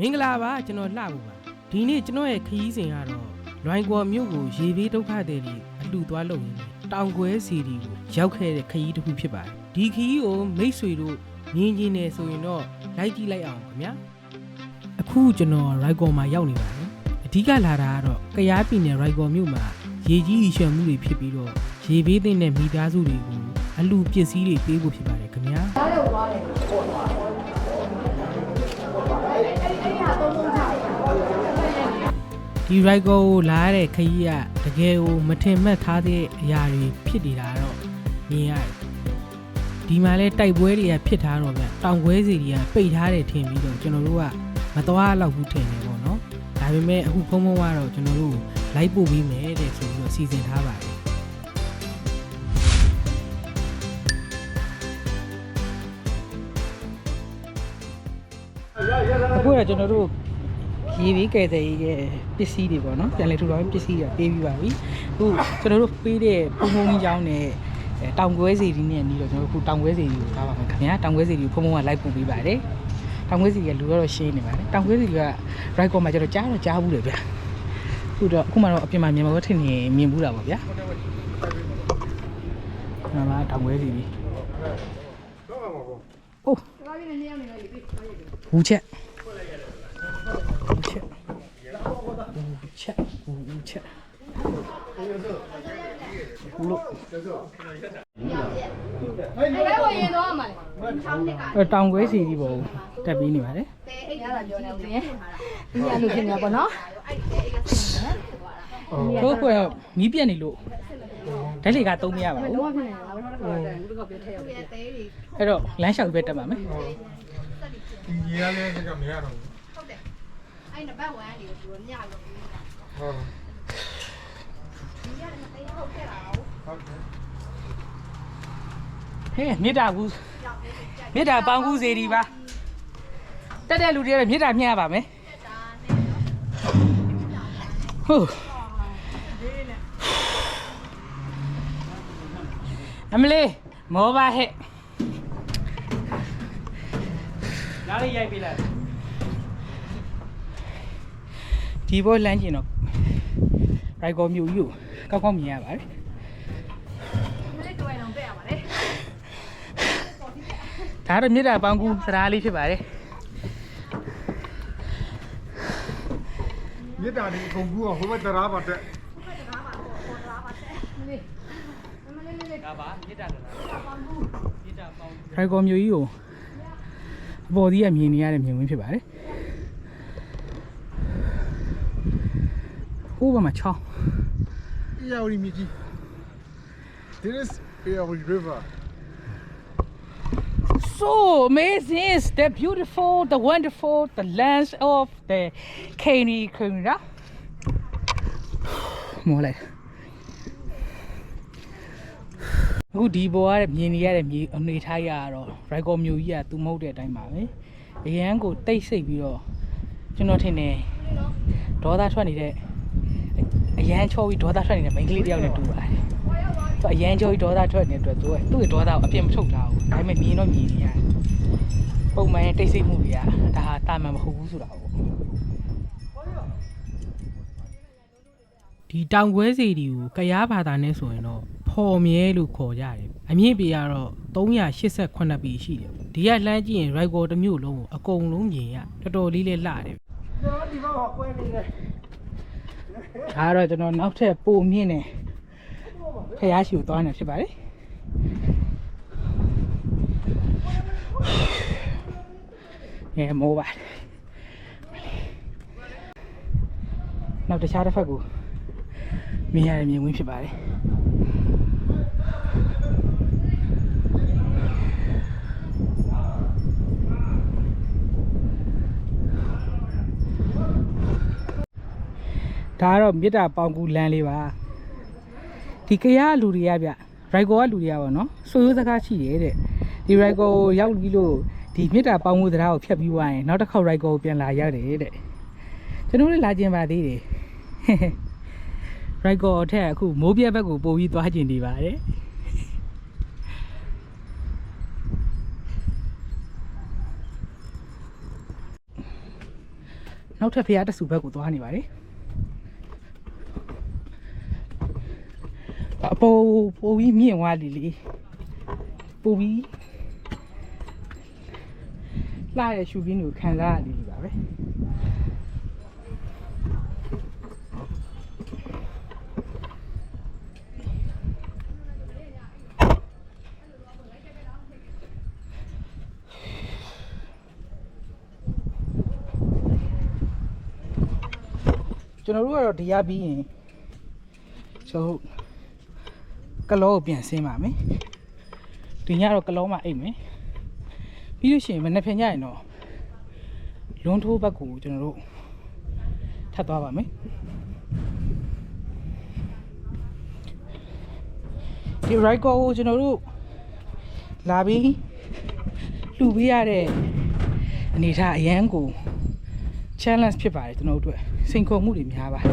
မင်္ဂလာပါကျွန်တော်လှဖို့ပါဒီနေ့ကျွန်တော်ရဲ့ခရီးစဉ်ကတော့လွိုင်ကော်မြို့ကိုရေဘေးဒုက္ခသည်တွေအလှူသွားလုပ်ရင်းနဲ့တောင်ကွဲစီတီကိုရောက်ခဲ့တဲ့ခရီးတစ်ခုဖြစ်ပါတယ်ဒီခရီးကိုမိတ်ဆွေတို့မြင်ကျင်နေဆိုရင်တော့လိုက်ကြည့်လိုက်အောင်ခင်ဗျာအခုကျွန်တော်ရိုက်ကော်မှာရောက်နေပါတယ်အဓိကလာတာကတော့ကရားပြည်နယ်ရိုက်ကော်မြို့မှာရေကြီးရေရှမ်းမှုတွေဖြစ်ပြီးတော့ရေဘေးသင့်တဲ့မိသားစုတွေကိုအလှူပစ္စည်းတွေပေးဖို့ဖြစ်ပါတယ်ခင်ဗျာဒီ right ကိုလာရတဲ့ခရီးကတကယ်ကိုမထင်မှတ်ထားတဲ့အရာတွေဖြစ်နေတာတော့မြင်ရတယ်ဒီမှာလဲတိုက်ပွဲတွေကဖြစ်ထားတော့ဗျတောင်ကွဲစီတွေကပိတ်ထားတယ်ထင်ပြီးတော့ကျွန်တော်တို့ကမသွားတော့ဘူးထင်တယ်ပေါ့နော်ဒါပေမဲ့အခုဖုံဖုံကတော့ကျွန်တော်တို့လိုက်ပို့ပြီးမယ်တဲ့ဆိုပြီးတော့စီစဉ်ထားပါတယ်အခုကကျွန်တော်တို့ ရေဘေးကယ်ဆယ်ရေးရဲ့ပစ္စည်းတွေပေါ့နော်ပြန်လည်ထူထောင်ရေးပစ္စည်းတွေပေးပြီးပါပြီအခုကျွန်တော်တို့ပေးတဲ့ပုံပုံကြီးကြောင်းနဲ့အဲတောင်ကွဲစီဒီနဲ့နီးတော့ကျွန်တော်တို့အခုတောင်ကွဲစီကိုထားပါမယ်ခင်ဗျာတောင်ကွဲစီကိုဖုံဖုံကလိုက်ပို့ပေးပါတယ်တောင်ကွဲစီကလူကတော့ရှင်းနေပါတယ်တောင်ကွဲစီက right ကောမှာကျွန်တော်ကြားတော့ကြားဘူးတယ်ဗျအခုတော့အခုမှတော့အပြင်မှာမြန်မာဘက်ထင်နေမြင်ဘူးတာပေါ့ဗျာနာမတောင်ကွဲစီပြီအိုးဘူးချက်ချက် ချက်ချက်လို့အဲ့ဒါကိုရင်တော့မှာလေတောင်ကွဲစီကြီးပေါ့တက်ပြီးနေပါတယ်အဲ့ဒါလာပြောနေဦးရင်ဒီရလို့ဖြစ်နေတာပေါ့နော်တို့ကမီးပြက်နေလို့ဓာတ်လေကသုံးမရပါဘူးတော့ဖြစ်နေတာတော့တော့တော့ပြထည့်ရောက်တယ်အဲ့တော့လမ်းလျှောက်ပဲတက်ပါမယ်ဒီကြီးရလဲကမရတော့ဘူးအဲ့နံပါတ်1လေးကိုညလို့ ဟုတ်ဟဲ့မေတ္တာကူမေတ္တာပေါင်းကူစေဒီပါတက်တဲ့လူတွေလည်းမေတ္တာမျှရပါမယ်ဟုတ်အမလေးမောပါဟဲ့နားလေးရိုက်ပေးလိုက် ဒီဘောလမ်းကျင်တော့ရိုက်ကောမြို့ကြီးကိုကောက်ကောက်မြင်ရပါတယ်လေးတွေ့အောင်ပြရပါလေဒါကတော့မြေတာပေါင်းကူစရာလေးဖြစ်ပါတယ်မြစ်တာဒီအကုန်ကူအောင်ဟိုဘက်တရားပါတက်ဒါပါမြေတာလားမြေတာပေါင်းရိုက်ကောမျိုးကြီးကိုအပေါ်ဒီကမြင်နေရတဲ့မြင်ကွင်းဖြစ်ပါတယ် ဟိုးဘက်မှာချောင်း Iyawuri Miji This is Iyawuri River so amazing is the beautiful the wonderful the lands of the Kani Kunda မောလိုက်အခုဒီဘောကမြင်နေရတဲ့မြေအနေထားရတော့ right ကောမျိုးကြီးကသူမဟုတ်တဲ့အတိုင်းပါပဲအရန်ကိုတိတ်ဆိတ်ပြီးတော့ကျွန်တော်ထင်တယ်ဒေါသထွက်နေတဲ့အ ရန်ချောပြီးဒေါသထွက်နေတဲ့မိန်းကလေးတယောက်နဲ့တူပါတယ်သူအရန်ချောပြီးဒေါသထွက်နေတဲ့အတွက်သူကသူ့ရဲ့ဒေါသကိုအပြစ်မထုတ်တာဘူးဒါပေမဲ့မြင်တော့မြင်နေရတယ်ပုံမှန်တိတ်ဆိတ်မှုတွေကဒါဟာတာမန်မဟုတ်ဘူးဆိုတာပေါ့ဒီတောင်ကွဲစီတီကိုကရားဘာသာနဲ့ဆိုရင်တော့ဖော်မြဲလို့ခေါ်ကြတယ်အမြင့်ပေကတော့388ပေရှိတယ်ဒီကလှမ်းကြည့်ရင် right ကောတစ်မျိုးလုံးကိုအကုန်လုံးမြင်ရတော်တော်လေးလေးလှတယ်ဒီဘောကကွဲနေတယ် ဒါကတော့ကျွန်တော်နောက်ထပ်ပိုမြင့်နေဖះရှိကိုသွားနေဖြစ်ပါတယ်အဲမိုးပါတယ်နောက်တခြားတစ်ဖက်ကိုမြင်ရတဲ့မြင်ကွင်းဖြစ်ပါတယ် ဒါကတော့မြစ်တာပေါင်ကူလမ်းလေးပါဒီကရလူတွေကဗျရိုက်ကောကလူတွေကပါနော်ဆိုရိုးစကားရှိရဲတဲ့ဒီရိုက်ကောကိုရောက်ပြီးလို့ဒီမြစ်တာပေါင်ကူတရားကိုဖြတ်ပြီးသွားရင်နောက်တစ်ခေါက်ရိုက်ကောကိုပြန်လာရတယ်တဲ့ကျွန်တော်လည်းလာကျင်ပါသေးတယ်ရိုက်ကောအထက်အခုမိုးပြက်ဘက်ကိုပို့ပြီးသွားကျင်နေပါတယ်နောက်ထပ်ဖျားတဆူဘက်ကိုသွားနေပါတယ် ပေါ်ပိုပြီးမြင့်သွားလီလီပိုပြီးလာရရှုခင်းကိုခံစားရလီလီပါပဲကျွန်တော်တို့ကတော့ဒီရပြီးရင်ကျွန်တော်တို့ ကလောကိုပြန်ဆင်းပါမယ်ဒီညတော့ကလောမှာအိတ်မယ်ပြီးလို့ရှိရင်မနေ့ဖြန်ညရင်တော့လွန်ထိုးဘက်ကိုကျွန်တော်တို့ထပ်သွားပါမယ်ဒီ right call ကိုကျွန်တော်တို့လာပြီးလှူပေးရတဲ့အနေထားအရန်ကို challenge ဖြစ်ပါတယ်ကျွန်တော်တို့အတွက်စိန်ခေါ်မှုတွေများပါတယ်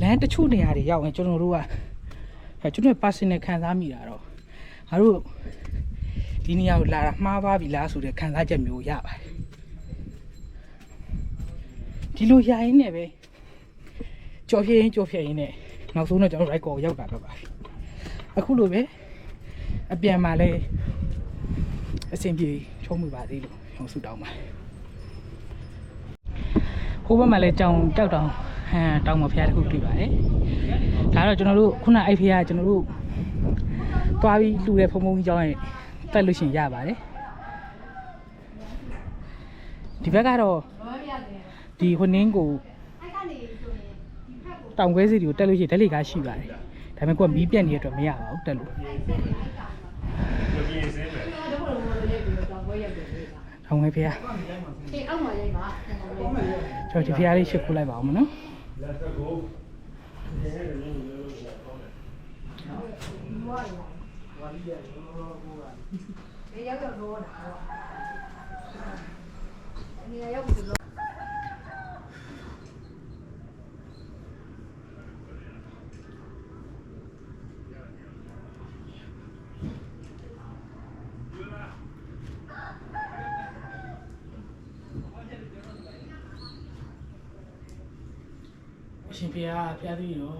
လမ်းတချို့နေရာတွေရောက်ရင်ကျွန်တော်တို့က အဲကျွန်တော် personal ခံစားမိတာတော့ငါတို့ဒီနေရာကိုလာတာမှားပါပြီလားဆိုတဲ့ခံစားချက်မျိုးရပါတယ်ဒီလိုရရင်နဲ့ပဲကြော်ဖြည့်ရင်ကြော်ဖြည့်ရင်နဲ့နောက်ဆုံးတော့ကျွန်တော် right call ရောက်တာတော့ပါပြီအခုလိုပဲအပြန်มาလဲအဆင်ပြေချုံးမှုပါသေးလို့ကျွန်တော်ဆုတောင်းပါတယ်ဟိုဘက်မှာလည်းကြောင်ကြောက်တောင်ဟမ်တောင်မဖျားတစ်ခုတွေ့ပါတယ် ဒါတော့ကျွန်တော်တို့ခုနအဲ့ဖျားကျွန်တော်တို့သွားပြီးလှူတဲ့ဖုံဖုံကြီးကြောင်းရဲ့တက်လို့ရှရင်ရပါတယ်ဒီဘက်ကတော့ဒီခုနင်းကိုတောင်ခွဲစီတွေကိုတက်လို့ရှိရင်ဓာတ်လေကားရှိပါတယ်ဒါပေမဲ့ကိုကမီးပြတ်နေတဲ့အတွက်မရပါဘူးတက်လို့တောင်ခွဲဖျားအေးအောက်မှာရိုက်ပါကျွန်တော်ဒီဖျားလေးရှစ်ခုလိုက်ပါအောင်မနော်အေး ရောက်တော့တော့တာပေါ့အနေနဲ့ရောက်ပြီလို့ အရှင်ဖျားဖျားသေးရော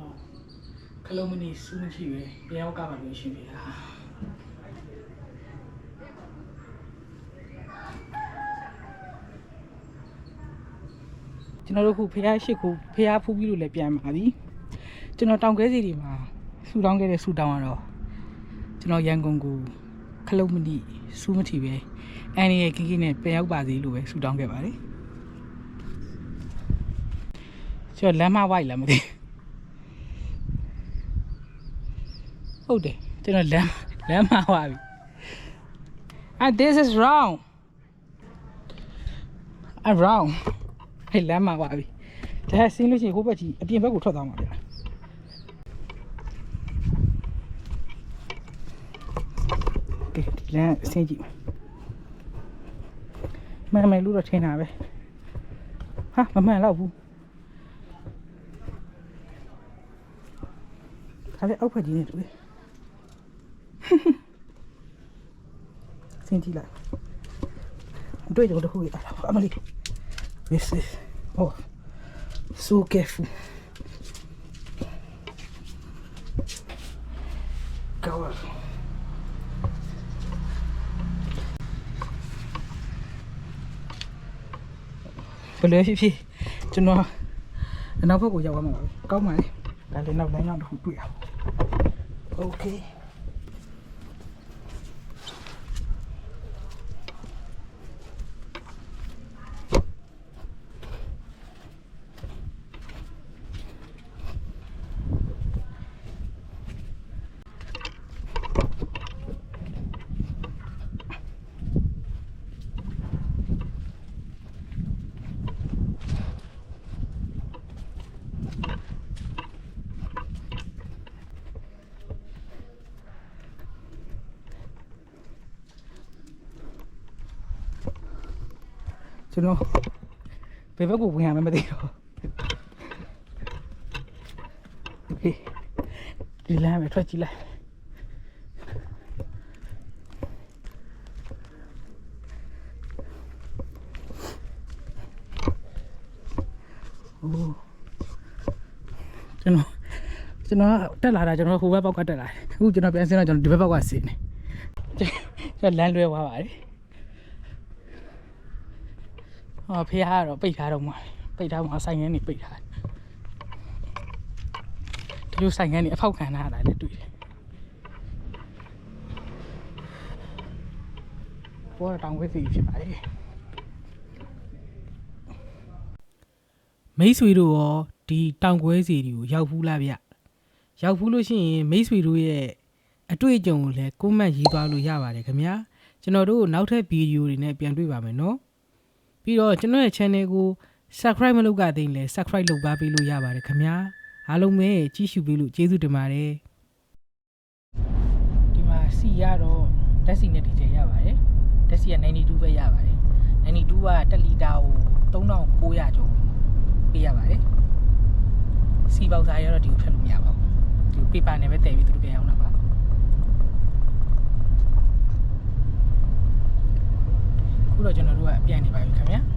ခလုံးမနီစူးမကြည့်ပဲတရားကပါလို့အရှင်ဖျားကျွန်တော်တို့ခုဖျားရှိခုဖျားဖူးပြီးလို့လည်းပြန်ပါပြီကျွန်တော်တောင်ကဲစီတွေမှာဆူတောင်းခဲ့တဲ့ဆူတောင်းကတော့ကျွန်တော်ရန်ကုန်ကိုခလုံးမနီစူးမကြည့်ပဲအန်ဒီရဲ့ကင်းကင်းနဲ့ပြန်ရောက်ပါစေလို့ပဲဆူတောင်းခဲ့ပါတယ် ကျော်လမ်းမဝိုက်လားမသိဟုတ်တယ်ကျွန်တော်လမ်းလမ်းမဝါပြီ and this is wrong I'm wrong ဟဲ့လမ်းမဝါပြီဒါဆင်းလို့ရှိရင်ဟိုဘက်ကြီးအပြင်ဘက်ကိုထွက်သွားမှာဗျာကဲဒီလမ်းဆင်းကြည့်မယ်မမယ်လို့တော့ထင်တာပဲဟာမမှန်တော့ဘူး ဒါလည်းအောက်ဖက်ကြီးနေတူတယ်စင်ကြည့်လိုက်အတွေ့အကြုံတစ်ခုရတာအမလီ this is oh so careful go on ဘယ်လိုဖြစ်ဖြစ်ကျွန်တော်အနောက်ဘက်ကိုရောက်သွားမှာပါပဲကောင်းပါလေဒါလည်းနောက်လမ်းကြောင်းတစ်ခုတွေ့ရအောင် Okay ကျွန်တော်ဘယ်ဘက်ကိုဝင်ရမလဲမသိတော့ဟေးဒီလမ်းပဲထွက်ကြည့်လိုက်โอ้ကျွန်တော်ကျွန်တော်တက်လာတာကျွန်တော်ဟိုဘက်ပေါက်ကတက်လာတယ်အခုကျွန်တော်ပြန်ဆင်းတော့ကျွန်တော်ဒီဘက်ပေါက်ကဆင်းနေကျွန်တော်လမ်းလွဲသွားပါတယ် ဟောဖေးကတော့ပိတ်ထားတော့မှာပိတ်ထားမှာဆိုင်ငန်းနေပိတ်ထားတယ်ဒီလိုဆိုင်ငန်းနေအဖောက်ခံထားတာလည်းတွေ့တယ်ပေါ်တောင်ဝဲစီဖြစ်ပါတယ်မိတ်ဆွေတို့ရောဒီတောင်ကွဲစီတွေကိုရောက်ဖူးလားဗျရောက်ဖူးလို့ရှိရင်မိတ်ဆွေတို့ရဲ့အတွေ့အကြုံကိုလည်းကွန်မန့်ရေးသွားလို့ရပါတယ်ခင်ဗျာကျွန်တော်တို့နောက်ထပ်ဗီဒီယိုတွေနဲ့ပြန်တွေ့ပါမယ်နော် ပြီးတော့ကျွန်တော်ရဲ့ channel ကို subscribe မလုပ်ကြသေးရင်လည်း subscribe လုပ်ပါပေးလို့ရပါတယ်ခင်ဗျာအားလုံးပဲကြည့်ရှုပေးလို့ကျေးဇူးတင်ပါတယ်ဒီမှာစီရတော့လက်စီနဲ့ဒီကျေရပါတယ်လက်စီက92ပဲရပါတယ်92က1လီတာကို3900ကျော်ပေးရပါတယ်စီပေါက်စားရတော့ဒီကိုဖြတ်လို့မရပါဘူးဒီပေပါနဲ့ပဲတည်ပြီးသူတို့ပြန်အောင် တာပါခုတော့ကျွန်တော်တို့ကပြန်နေပါပြီခင်ဗျာ